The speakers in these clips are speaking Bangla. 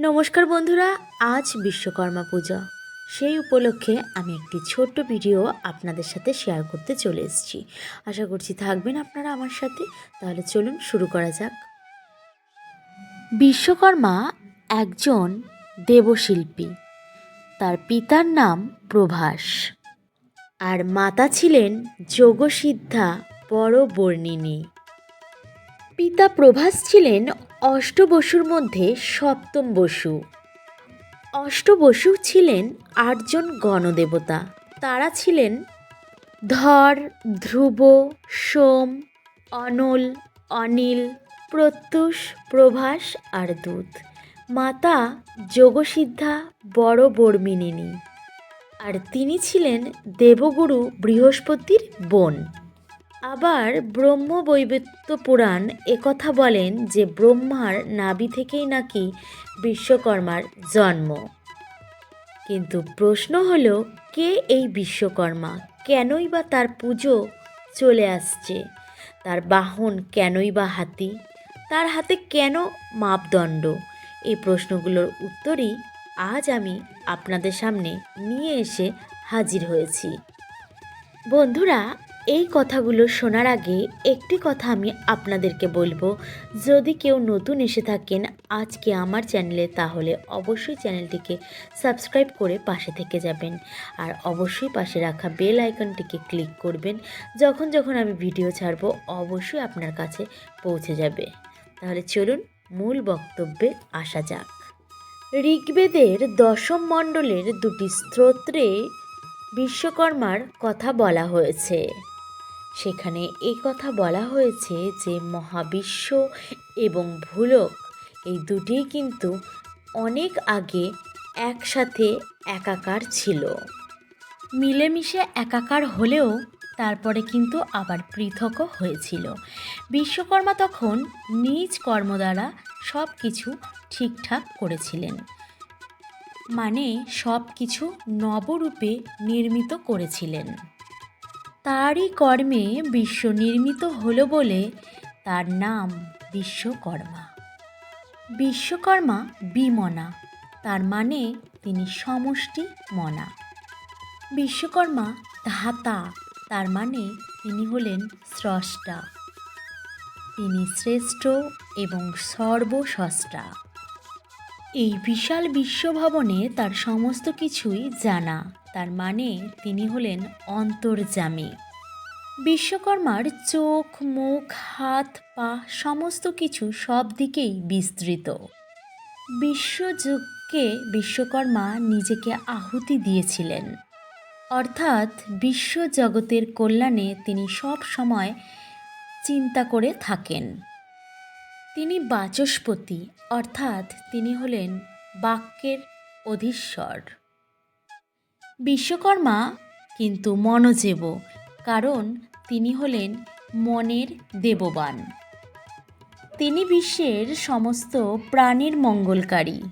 নমস্কার বন্ধুরা, আজ বিশ্বকর্মা পূজা। সেই উপলক্ষে আমি একটি ছোট্ট ভিডিও আপনাদের সাথে শেয়ার করতে চলে এসেছি। আশা করছি থাকবেন আপনারা আমার সাথে। তাহলে চলুন শুরু করা যাক। বিশ্বকর্মা একজন দেবশিল্পী। তার পিতার নাম প্রভাস। আর মাতা ছিলেন যোগসিদ্ধা বড় বর্ণিনী পিতা প্রভাস ছিলেন অষ্টবসুর মধ্যে সপ্তম বসু। অষ্টবসু ছিলেন আটজন গণদেবতা। তারা ছিলেন ধর, ধ্রুব, সোম, অনল, অনিল, প্রত্যুষ, প্রভাস আর দূত। মাতা যোগসিদ্ধা বড় বর্মিনী আর তিনি ছিলেন দেবগুরু বৃহস্পতির বোন। আবার ব্রহ্ম বৈবত্য পুরাণ একথা বলেন যে ব্রহ্মার নাভি থেকেই নাকি বিশ্বকর্মার জন্ম। কিন্তু প্রশ্ন হলো, কে এই বিশ্বকর্মা? কেনই বা তার পুজো চলে আসছে? তার বাহন কেনই বা হাতি? তার হাতে কেন মাপদণ্ড? এই প্রশ্নগুলোর উত্তরই আজ আমি আপনাদের সামনে নিয়ে এসে হাজির হয়েছি। বন্ধুরা এই কথাগুলো শোনার আগে একটি কথা আমি আপনাদেরকে বলব। যদি কেউ নতুন এসে থাকেন আজকে আমার চ্যানেলে, তাহলে অবশ্যই চ্যানেলটিকে সাবস্ক্রাইব করে পাশে থেকে যাবেন। আর অবশ্যই পাশে রাখা বেল আইকনটিকে ক্লিক করবেন। যখন যখন আমি ভিডিও ছাড়বো, অবশ্যই আপনার কাছে পৌঁছে যাবে। তাহলে চলুন মূল বক্তব্যে আসা যাক। ঋগ্বেদের দশম মণ্ডলের দুটি স্তোত্রে বিশ্বকর্মার কথা বলা হয়েছে। সেখানে এই কথা বলা হয়েছে যে মহাবিশ্ব এবং ভূলোক, এই দুটিই কিন্তু অনেক আগে একসাথে একাকার ছিল। মিলেমিশে একাকার হলেও তারপরে কিন্তু আবার পৃথকও হয়েছিল। বিশ্বকর্মা তখন নিজ কর্ম দ্বারা সব কিছু ঠিকঠাক করেছিলেন। মানে সব কিছু নবরূপে নির্মিত করেছিলেন। তারই কর্মে বিশ্ব নির্মিত হলো বলে তার নাম বিশ্বকর্মা। বিশ্বকর্মা বিমনা, তার মানে তিনি সমষ্টি মনা। বিশ্বকর্মা ধাতা, তার মানে তিনি হলেন স্রষ্টা। তিনি শ্রেষ্ঠ এবং সর্বস্রষ্টা। এই বিশাল বিশ্বভবনে তার সমস্ত কিছুই জানা। তার মানে তিনি হলেন অন্তর্জামী বিশ্বকর্মার চোখ, মুখ, হাত, পা সমস্ত কিছু সব দিকেই বিস্তৃত। বিশ্বযুগকে বিশ্বকর্মা নিজেকে আহুতি দিয়েছিলেন। অর্থাৎ বিশ্ব জগতের কল্যাণে তিনি সব সময় চিন্তা করে থাকেন। তিনি বাচস্পতি, অর্থাৎ তিনি হলেন বাক্যের অধীশ্বর। বিশ্বকর্মা কিন্তু মনোজেব, কারণ তিনি হলেন মনের দেববান। তিনি বিশ্বের সমস্ত প্রাণীর মঙ্গলকারী।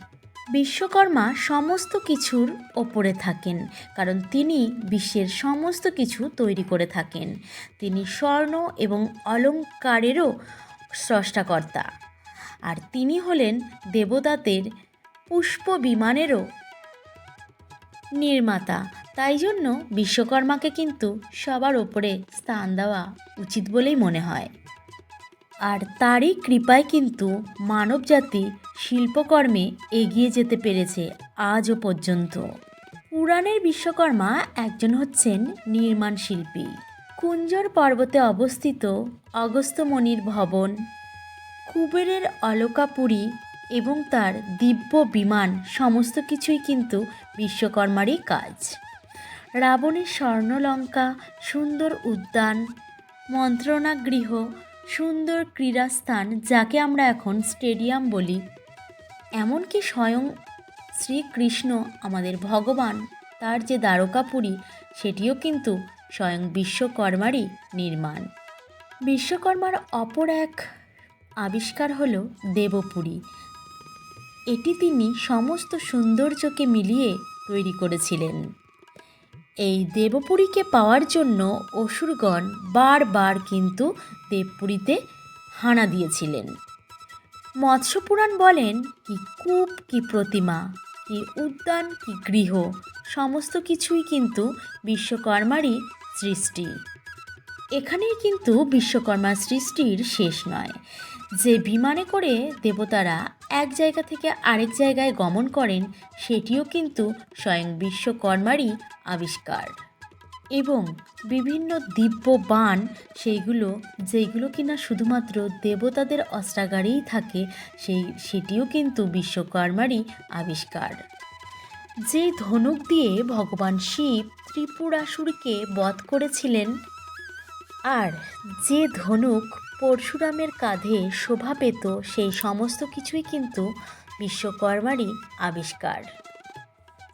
বিশ্বকর্মা সমস্ত কিছুর ওপরে থাকেন, কারণ তিনি বিশ্বের সমস্ত কিছু তৈরি করে থাকেন। তিনি স্বর্ণ এবং অলঙ্কারেরও স্রষ্টাকর্তা। আর তিনি হলেন দেবতাদের পুষ্প বিমানেরও নির্মাতা। তাই জন্য বিশ্বকর্মাকে কিন্তু সবার ওপরে স্থান দেওয়া উচিত বলেই মনে হয়। আর তারই কৃপায় কিন্তু মানবজাতি শিল্পকর্মে এগিয়ে যেতে পেরেছে আজও পর্যন্ত। পুরাণের বিশ্বকর্মা একজন হচ্ছেন নির্মাণ শিল্পী। কুঞ্জর পর্বতে অবস্থিত অগস্ত্যমণির ভবন, কুবেরের অলকাপুরী এবং তার দিব্য বিমান সমস্ত কিছুই কিন্তু বিশ্বকর্মারই কাজ। রাবণের স্বর্ণলঙ্কা, সুন্দর উদ্যান, মন্ত্রণাগৃহ, সুন্দর ক্রীড়াস্থান যাকে আমরা এখন স্টেডিয়াম বলি, এমনকি স্বয়ং শ্রীকৃষ্ণ, আমাদের ভগবান, তার যে দ্বারকাপুরী সেটিও কিন্তু স্বয়ং বিশ্বকর্মারই নির্মাণ। বিশ্বকর্মার অপর এক আবিষ্কার হল দেবপুরী। এটি তিনি সমস্ত সৌন্দর্যকে মিলিয়ে তৈরি করেছিলেন। এই দেবপুরীকে পাওয়ার জন্য অসুরগণ বারবার কিন্তু দেবপুরীতে হানা দিয়েছিলেন। মৎস্যপুরাণ বলেন, কি কূপ, কি প্রতিমা, কি উদ্যান, কি গৃহ, সমস্ত কিছুই কিন্তু বিশ্বকর্মারই সৃষ্টি। এখানেই কিন্তু বিশ্বকর্মার সৃষ্টির শেষ নয়। যে বিমানে করে দেবতারা এক জায়গা থেকে আরেক জায়গায় গমন করেন, সেটিও কিন্তু স্বয়ং বিশ্বকর্মারই আবিষ্কার। এবং বিভিন্ন দিব্য বান সেইগুলো যেইগুলো কিনা শুধুমাত্র দেবতাদের অস্ত্রাগারেই থাকে, সেই, সেটিও কিন্তু বিশ্বকর্মারই আবিষ্কার। যে ধনুক দিয়ে ভগবান শিব ত্রিপুরাসুরকে বধ করেছিলেন আর যে ধনুক পরশুরামের কাঁধে শোভা পেত, সেই সমস্ত কিছুই কিন্তু বিশ্বকর্মারই আবিষ্কার।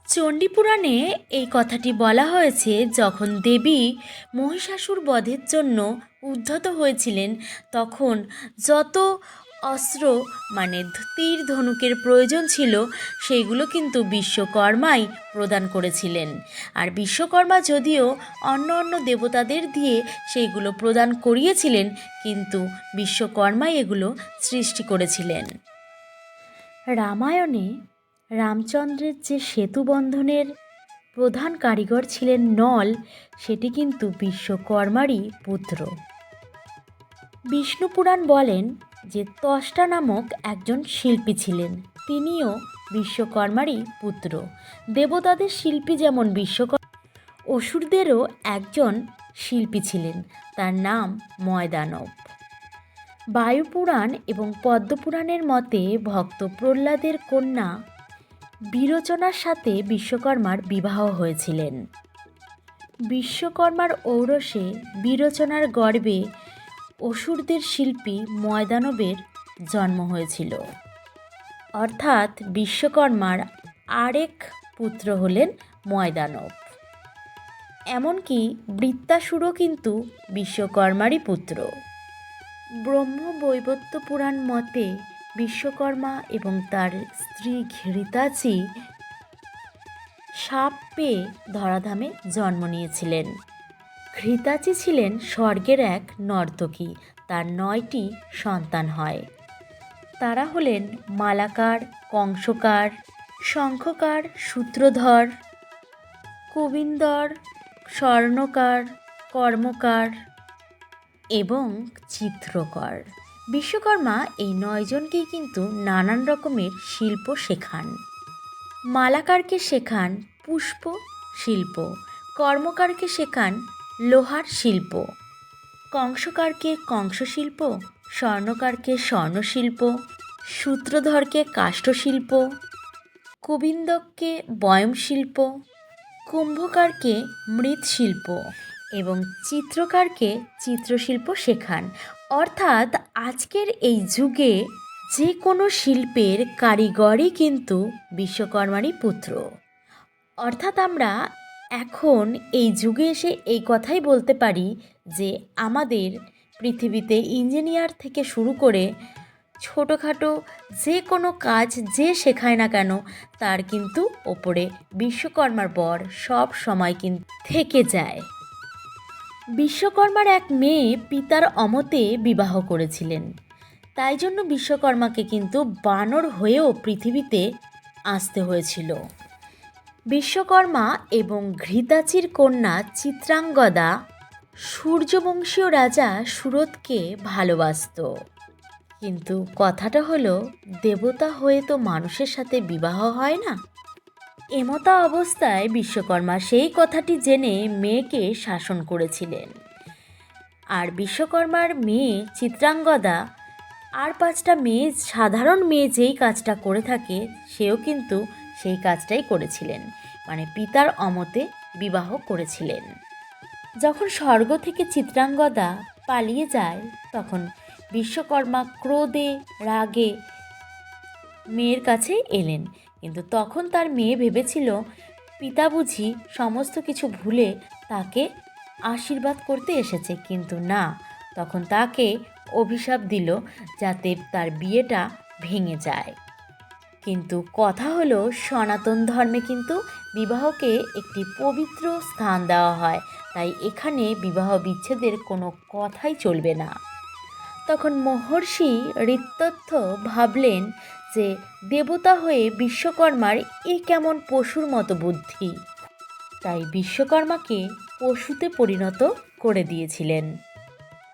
চণ্ডীপুরাণে এই কথাটি বলা হয়েছে যখন দেবী মহিষাসুর বধের জন্য উদ্ধত হয়েছিলেন, তখন যত অস্ত্র মানে তীর ধনুকের প্রয়োজন ছিল, সেইগুলো কিন্তু বিশ্বকর্মাই প্রদান করেছিলেন। আর বিশ্বকর্মা যদিও অন্য অন্য দেবতাদের দিয়ে সেইগুলো প্রদান করিয়েছিলেন, কিন্তু বিশ্বকর্মাই এগুলো সৃষ্টি করেছিলেন। রামায়ণে রামচন্দ্রের যে সেতু বন্ধনের প্রধান কারিগর ছিলেন নল, সেটি কিন্তু বিশ্বকর্মারই পুত্র। বিষ্ণুপুরাণ বলেন যে তষ্টা নামক একজন শিল্পী ছিলেন। তিনিও বিশ্বকর্মারই পুত্র। দেবতাদের শিল্পী যেমন বিশ্বকর্মা অসুরদেরও একজন শিল্পী ছিলেন। তার নাম ময়দানব। বায়ুপুরাণ এবং পদ্মপুরাণের মতে ভক্ত প্রহ্লাদের কন্যা বিরোচনার সাথে বিশ্বকর্মার বিবাহ হয়েছিলেন। বিশ্বকর্মার ঔরসে বিরোচনার গর্ভে অসুরদের শিল্পী ময়দানবের জন্ম হয়েছিল। অর্থাৎ বিশ্বকর্মার আরেক পুত্র হলেন ময়দানব। এমনকি বৃত্তাসুরও কিন্তু বিশ্বকর্মারই পুত্র। ব্রহ্ম বৈবত্য পুরাণ মতে বিশ্বকর্মা এবং তার স্ত্রী ঘৃতাচি সাপ পেয়ে ধরাধামে জন্ম নিয়েছিলেন। ঘৃতাচি ছিলেন স্বর্গের এক নর্তকী। তার নয়টি সন্তান হয়। তারা হলেন মালাকার, কংসকার, শঙ্খকার, সূত্রধর, কবিন্দর, স্বর্ণকার, কর্মকার এবং চিত্রকর। বিশ্বকর্মা এই নয়জনকেই কিন্তু নানান রকমের শিল্প শেখান। মালাকারকে শেখান পুষ্প শিল্প, কর্মকারকে শেখান লোহার শিল্প। কংসকারকে কংসশিল্প, স্বর্ণকারকে স্বর্ণশিল্প, সূত্রধরকে কাষ্ঠশিল্প গোবিন্দককে বয়মশিল্প, কুম্ভকারকে মৃৎশিল্প এবং চিত্রকারকে চিত্রশিল্প শেখান। অর্থাৎ আজকের এই যুগে যে কোনো শিল্পের কারিগরই কিন্তু বিশ্বকর্মারই পুত্র। অর্থাৎ আমরা এখন এই যুগে এসে এই কথাই বলতে পারি যে আমাদের পৃথিবীতে ইঞ্জিনিয়ার থেকে শুরু করে ছোটোখাটো যে কোনো কাজ যে শেখায় না কেন, তার কিন্তু ওপরে বিশ্বকর্মার বর সব সময় কিন্তু থেকে যায়। বিশ্বকর্মার এক মেয়ে পিতার অমতে বিবাহ করেছিলেন। তাই জন্য বিশ্বকর্মাকে কিন্তু বানর হয়েও পৃথিবীতে আসতে হয়েছিল। বিশ্বকর্মা এবং ঘৃতাচির কন্যা চিত্রাঙ্গদা সূর্যবংশীয় রাজা সুরতকে ভালোবাসত। কিন্তু কথাটা হলো, দেবতা হয়ে তো মানুষের সাথে বিবাহ হয় না। এমতা অবস্থায় বিশ্বকর্মা সেই কথাটি জেনে মেয়েকে শাসন করেছিলেন। আর বিশ্বকর্মার মেয়ে চিত্রাঙ্গদা, আর পাঁচটা মেয়ে, সাধারণ মেয়ে যেই কাজটা করে থাকে, সেও কিন্তু সেই কাজটাই করেছিলেন মানে পিতার অমতে বিবাহ করেছিলেন। যখন স্বর্গ থেকে চিত্রাঙ্গদা পালিয়ে যায়, তখন বিশ্বকর্মা ক্রোধে, রাগে মেয়ের কাছে এলেন। কিন্তু তখন তার মেয়ে ভেবেছিল, পিতা বুঝি সমস্ত কিছু ভুলে তাকে আশীর্বাদ করতে এসেছে। কিন্তু না, তখন তাকে অভিশাপ দিল যাতে তার বিয়েটা ভেঙে যায়। কিন্তু কথা হলো, সনাতন ধর্মে কিন্তু বিবাহকে একটি পবিত্র স্থান দেওয়া হয়। তাই এখানে বিবাহ বিচ্ছেদের কোনো কথাই চলবে না। তখন মহর্ষি ঋত্যর্থ ভাবলেন যে দেবতা হয়ে বিশ্বকর্মার এ কেমন পশুর মতো বুদ্ধি। তাই বিশ্বকর্মাকে পশুতে পরিণত করে দিয়েছিলেন।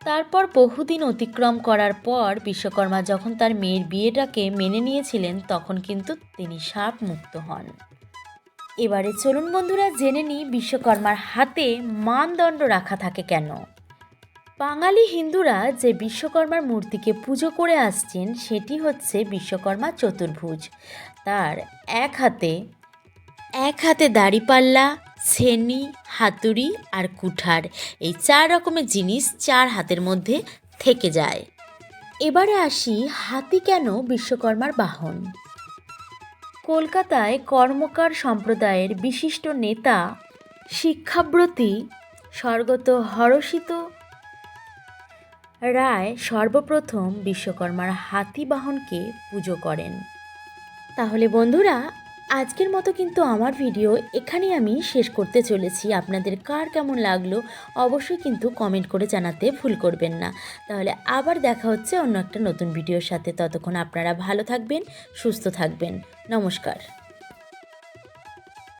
তারপর বহুদিন অতিক্রম করার পর বিশ্বকর্মা যখন তার মেয়ের বিয়েটাকে মেনে নিয়েছিলেন, তখন কিন্তু তিনি সাপ মুক্ত হন। এবারে চলুন বন্ধুরা, জেনে নিই বিশ্বকর্মার হাতে মানদণ্ড রাখা থাকে কেন। বাঙালি হিন্দুরা যে বিশ্বকর্মার মূর্তিকে পুজো করে আসছেন, সেটি হচ্ছে বিশ্বকর্মা চতুর্ভুজ। তার এক হাতে এক হাতে দাড়িপাল্লা ছেনি, হাতুড়ি আর কুঠার। এই চার রকমের জিনিস চার হাতের মধ্যে থেকে যায়। এবারে আসি হাতি কেন বিশ্বকর্মার বাহন? কলকাতায় কর্মকার সম্প্রদায়ের বিশিষ্ট নেতা, শিক্ষাব্রতী, স্বর্গত হরষিত রায় সর্বপ্রথম বিশ্বকর্মার হাতি বাহনকে পুজো করেন। তাহলে বন্ধুরা আজকের মতো কিন্তু আমার ভিডিও এখানে আমি শেষ করতে চলেছি। আপনাদের কার কেমন লাগল অবশ্যই কিন্তু কমেন্ট করে জানাতে ভুল করবেন না। তাহলে আবার দেখা হচ্ছে অন্য একটা নতুন ভিডিওর সাথে। ততক্ষণ আপনারা ভালো থাকবেন, সুস্থ থাকবেন। নমস্কার।